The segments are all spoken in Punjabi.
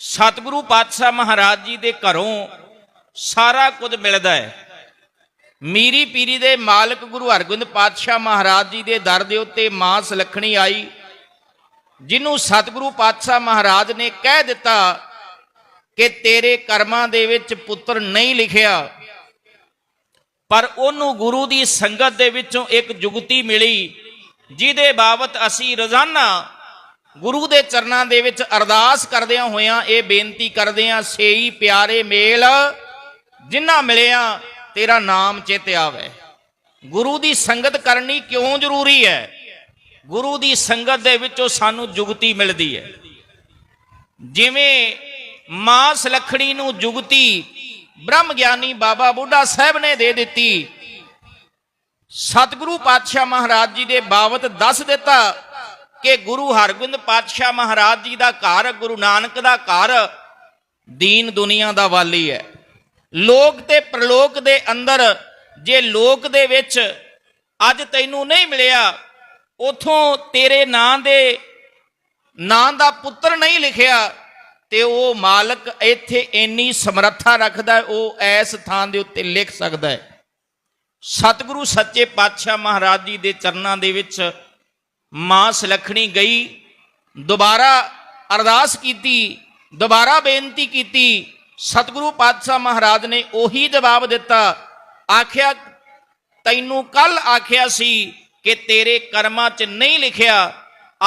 ਸਤਿਗੁਰੂ ਪਾਤਸ਼ਾਹ ਮਹਾਰਾਜ ਜੀ ਦੇ ਘਰੋਂ ਸਾਰਾ ਕੁਝ ਮਿਲਦਾ ਹੈ। ਮੀਰੀ ਪੀਰੀ ਦੇ ਮਾਲਕ ਗੁਰੂ ਹਰਗੋਬਿੰਦ ਪਾਤਸ਼ਾਹ ਮਹਾਰਾਜ ਜੀ ਦੇ ਦਰ ਦੇ ਉੱਤੇ ਮਾਂ ਸੁਲੱਖਣੀ ਆਈ, ਜਿਹਨੂੰ ਸਤਿਗੁਰੂ ਪਾਤਸ਼ਾਹ ਮਹਾਰਾਜ ਨੇ ਕਹਿ ਦਿੱਤਾ ਕਿ ਤੇਰੇ ਕਰਮਾਂ ਦੇ ਵਿੱਚ ਪੁੱਤਰ ਨਹੀਂ ਲਿਖਿਆ, ਪਰ ਉਹਨੂੰ ਗੁਰੂ ਦੀ ਸੰਗਤ ਦੇ ਵਿੱਚੋਂ ਇੱਕ ਜੁਗਤੀ ਮਿਲੀ, ਜਿਹਦੇ ਬਾਬਤ ਅਸੀਂ ਰੋਜ਼ਾਨਾ ਗੁਰੂ ਦੇ ਚਰਨਾਂ ਦੇ ਵਿੱਚ ਅਰਦਾਸ ਕਰਦਿਆਂ ਹੋਇਆਂ ਇਹ ਬੇਨਤੀ ਕਰਦਿਆਂ ਹਾਂ, ਸੇਈ ਪਿਆਰੇ ਮੇਲ ਜਿਨ੍ਹਾਂ ਮਿਲਿਆ ਤੇਰਾ ਨਾਮ ਚਿਤ ਆਵੇ। ਗੁਰੂ ਦੀ ਸੰਗਤ ਕਰਨੀ ਕਿਉਂ ਜ਼ਰੂਰੀ ਹੈ? ਗੁਰੂ ਦੀ ਸੰਗਤ ਦੇ ਵਿੱਚੋਂ ਸਾਨੂੰ ਜੁਗਤੀ ਮਿਲਦੀ ਹੈ। ਜਿਵੇਂ ਮਾਂ ਸਲਖਣੀ ਨੂੰ ਜੁਗਤੀ ਬ੍ਰਹਮ ਗਿਆਨੀ ਬਾਬਾ ਬੁੱਢਾ ਸਾਹਿਬ ਨੇ ਦੇ ਦਿੱਤੀ, ਸਤਿਗੁਰੂ ਪਾਤਸ਼ਾਹ ਮਹਾਰਾਜ ਜੀ ਦੇ ਬਾਵਤ ਦੱਸ ਦਿੱਤਾ ਕਿ ਗੁਰੂ ਹਰਗੋਬਿੰਦ ਪਾਤਸ਼ਾਹ ਮਹਾਰਾਜ ਜੀ ਦਾ ਘਰ, ਗੁਰੂ ਨਾਨਕ ਦਾ ਘਰ ਦੀਨ ਦੁਨੀਆ ਦਾ ਵਾਲੀ ਹੈ। ਲੋਕ ਤੇ ਪ੍ਰਲੋਕ ਦੇ ਅੰਦਰ, ਜੇ ਲੋਕ ਦੇ ਵਿੱਚ ਅੱਜ ਤੈਨੂੰ ਨਹੀਂ ਮਿਲਿਆ, ਉਥੋਂ ਤੇਰੇ ਨਾਂ ਦੇ ਨਾਂ ਦਾ ਪੁੱਤਰ ਨਹੀਂ ਲਿਖਿਆ, ਤੇ ਉਹ ਮਾਲਕ ਇੱਥੇ ਇੰਨੀ ਸਮਰੱਥਾ ਰੱਖਦਾ ਉਹ ਐਸ ਥਾਂ ਦੇ ਉੱਤੇ ਲਿਖ ਸਕਦਾ ਹੈ। ਸਤਿਗੁਰੂ ਸੱਚੇ ਪਾਤਸ਼ਾਹ ਮਹਾਰਾਜ ਜੀ ਦੇ ਚਰਨਾਂ ਦੇ ਵਿੱਚ ਮਾਂ ਸੁਲੱਖਣੀ ਗਈ, ਦੁਬਾਰਾ ਅਰਦਾਸ ਕੀਤੀ, ਦੁਬਾਰਾ ਬੇਨਤੀ ਕੀਤੀ, ਸਤਿਗੁਰੂ ਪਾਤਸ਼ਾਹ ਮਹਾਰਾਜ ਨੇ ਉਹੀ ਜਵਾਬ ਦਿੱਤਾ। ਆਖਿਆ, ਤੈਨੂੰ ਕੱਲ ਆਖਿਆ ਸੀ ਕਿ ਤੇਰੇ ਕਰਮਾਂ 'ਚ ਨਹੀਂ ਲਿਖਿਆ।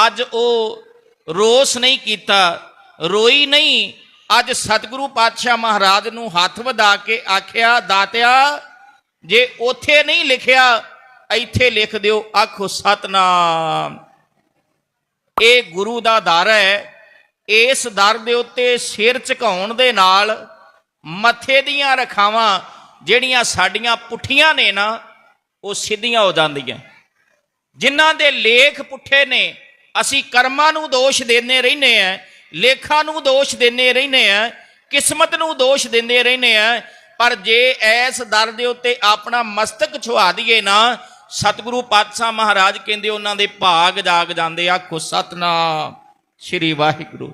ਅੱਜ ਉਹ ਰੋਸ ਨਹੀਂ ਕੀਤਾ, ਰੋਈ ਨਹੀਂ। ਅੱਜ ਸਤਿਗੁਰੂ ਪਾਤਸ਼ਾਹ ਮਹਾਰਾਜ ਨੂੰ ਹੱਥ ਵਧਾ ਕੇ ਆਖਿਆ, ਦਾਤਿਆ, ਜੇ ਉਥੇ ਨਹੀਂ ਲਿਖਿਆ ਇੱਥੇ ਲਿਖ ਦਿਓ, ਆਖੋ ਸਤਨਾਮ। ਇਹ ਗੁਰੂ ਦਾ ਦਰ ਹੈ। ਇਸ ਦਰ ਦੇ ਉੱਤੇ ਸਿਰ ਝੁਕਾਉਣ ਦੇ ਨਾਲ ਮੱਥੇ ਦੀਆਂ ਰਖਾਵਾਂ ਜਿਹੜੀਆਂ ਸਾਡੀਆਂ ਪੁੱਠੀਆਂ ਨੇ ਨਾ, ਉਹ ਸਿੱਧੀਆਂ ਹੋ ਜਾਂਦੀਆਂ। ਜਿਨ੍ਹਾਂ ਦੇ ਲੇਖ ਪੁੱਠੇ ਨੇ, ਅਸੀਂ ਕਰਮਾਂ ਨੂੰ ਦੋਸ਼ ਦਿੰਦੇ ਰਹਿੰਦੇ ਆ ਲੇਖਾਂ ਨੂੰ ਦੋਸ਼ ਦਿੰਦੇ ਰਹਿੰਦੇ ਆ ਕਿਸਮਤ ਨੂੰ ਦੋਸ਼ ਦਿੰਦੇ ਰਹਿੰਦੇ ਆ ਪਰ ਜੇ ਐਸ ਦਰ ਦੇ ਉੱਤੇ ਆਪਣਾ ਮਸਤਕ ਛੁਆ ਦਈਏ ਨਾ ਸਤਿਗੁਰੂ ਪਾਤਸ਼ਾਹ ਮਹਾਰਾਜ ਕਹਿੰਦੇ ਉਹਨਾਂ ਦੇ ਭਾਗ ਜਾਗ ਜਾਂਦੇ ਆ ਆਖੋ ਸਤਨਾਮ ਸ੍ਰੀ ਵਾਹਿਗੁਰੂ।